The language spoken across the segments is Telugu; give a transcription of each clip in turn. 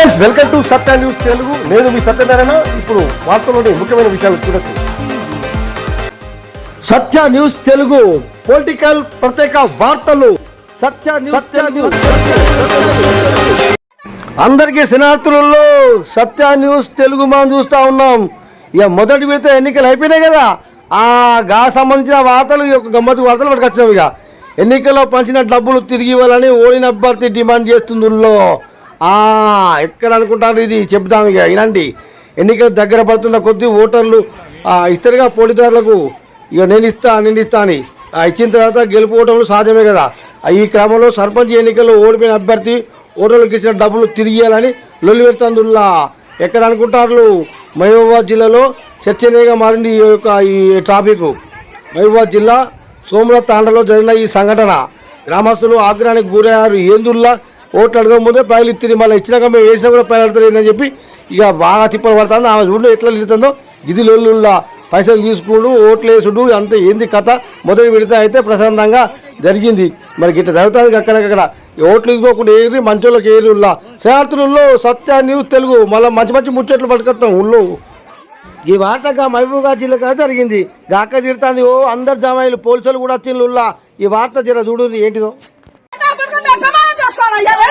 Friends welcome to Satya news Telugu. నేను మీ సత్యనారాయణ ఇప్పుడు వార్తలోని ముఖ్యమైన విషయాలు చూడొచ్చు. సత్య న్యూస్ తెలుగు. పొలిటికల్ ప్రత్యేక వార్తలు. సత్య న్యూస్ న్యూస్ అందరికీ శనార్థులలో సత్య న్యూస్ తెలుగు మనం చూస్తూ ఉన్నాం. ఇక మొదటి విడత ఎన్నికలు అయిపోయినాయి కదా. ఆ గా సంబంధించిన వార్తలు ఈ యొక్క గమ్మత్తు వార్తలు పట్టుకొచ్చాం ఇక. ఎన్నికల్లో పంచిన డబ్బులు తిరిగి ఇవ్వాలని ఓడిన అభ్యర్థి డిమాండ్ చేస్తుందిలో ఎక్కడ అనుకుంటారు ఇది? చెప్తాం ఇక. ఇలాంటి ఎన్నికలు దగ్గర పడుతున్న కొద్దీ ఓటర్లు ఇతరుగా పోటీదారులకు ఇక నేను ఇస్తా నేను ఇస్తా అని ఇచ్చిన తర్వాత గెలుపు ఓటములు సాధ్యమే కదా. ఈ క్రమంలో సర్పంచ్ ఎన్నికల్లో ఓడిపోయిన అభ్యర్థి ఓటర్లకు ఇచ్చిన డబ్బులు తిరిగేయాలని ఇవ్వాలని లొల్లి పెడుతుందుల్లా ఎక్కడ అనుకుంటారు? మహబూబాబాద్ జిల్లాలో చర్చనీయంగా మారింది ఈ యొక్క ఈ ట్రాఫిక్ మహబూబాబాద్ జిల్లా సోమనాథ్ తాండలో జరిగిన ఈ సంఘటన. గ్రామస్తులు ఆగ్రహానికి గురయ్యారు. ఏందుల్లా? ఓట్లు అడగక ముందే పైలు ఇస్తుంది మళ్ళీ ఇచ్చినాక మేము వేసినా కూడా పైలు అడతలేదని చెప్పి ఇక బాగా తిప్పలు పడుతుంది. ఆమె చూడు ఎట్లా నిలుతుందో. ఇది లొల్లుల్లా. పైసలు తీసుకుడు ఓట్లు వేసుడు అంత ఏంది కథ? మొదటి విడత అయితే ప్రశాంతంగా జరిగింది. మరి ఇట్లా జరుగుతుంది అక్కడక్కడ ఓట్లు తీసుకోకుండా ఏరి మంచోళ్ళకి ఏరి ఉల్లా శాస్త్రుల్లో సత్య న్యూస్ తెలుగు. మళ్ళీ మంచి మంచి ముచ్చట్లు పట్టుకొస్తాం ఊళ్ళో. ఈ వార్తగా మహబూబా జిల్లాగా జరిగింది. గాక తిడతాంది ఓ అందరు జమాయిలు పోలీసులు కూడా తిల్లుల్లా ఈ వార్త జర చూడు ఏంటిదో?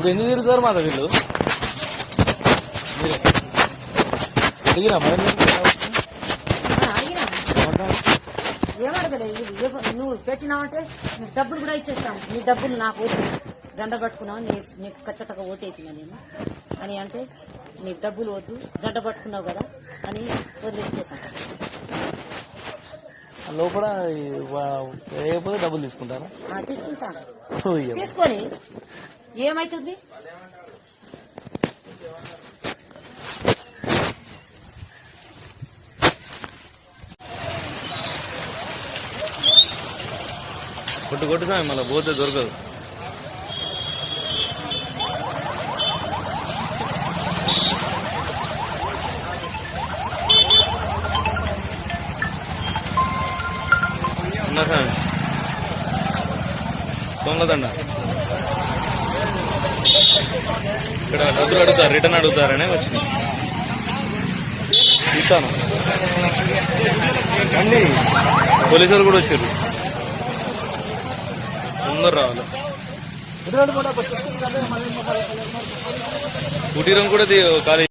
ఇప్పుడు ఎందుకు తిరుగుతారు మాట వీళ్ళు. దిగిరా మరి నువ్వు పెట్టినావంటే డబ్బులు కూడా ఇచ్చేస్తాం నీ డబ్బులు నాకు వద్దు జెండ పట్టుకున్నావు నీ నీకు ఖచ్చితంగా ఓటేసిన నేను. అని అంటే నీకు డబ్బులు వద్దు జెండ పట్టుకున్నావు కదా అని వదిలేసిపోతాను లోపల డబ్బులు తీసుకుంటాను అయ్యో. తీసుకొని ఏమైతుంది? కొట్టు కొట్టు స్వామి మళ్ళీ పోతే దొరకదు. ఉన్నా స్వామి దొంగదండ. ఇక్కడ డబ్బులు అడుగుతారు రిటర్న్ అడుగుతారనే వచ్చింది. ఇస్తాను. అండి పోలీసులు కూడా వచ్చారు. ముందర రావాలి. కుటీరం కూడా ఖాళీ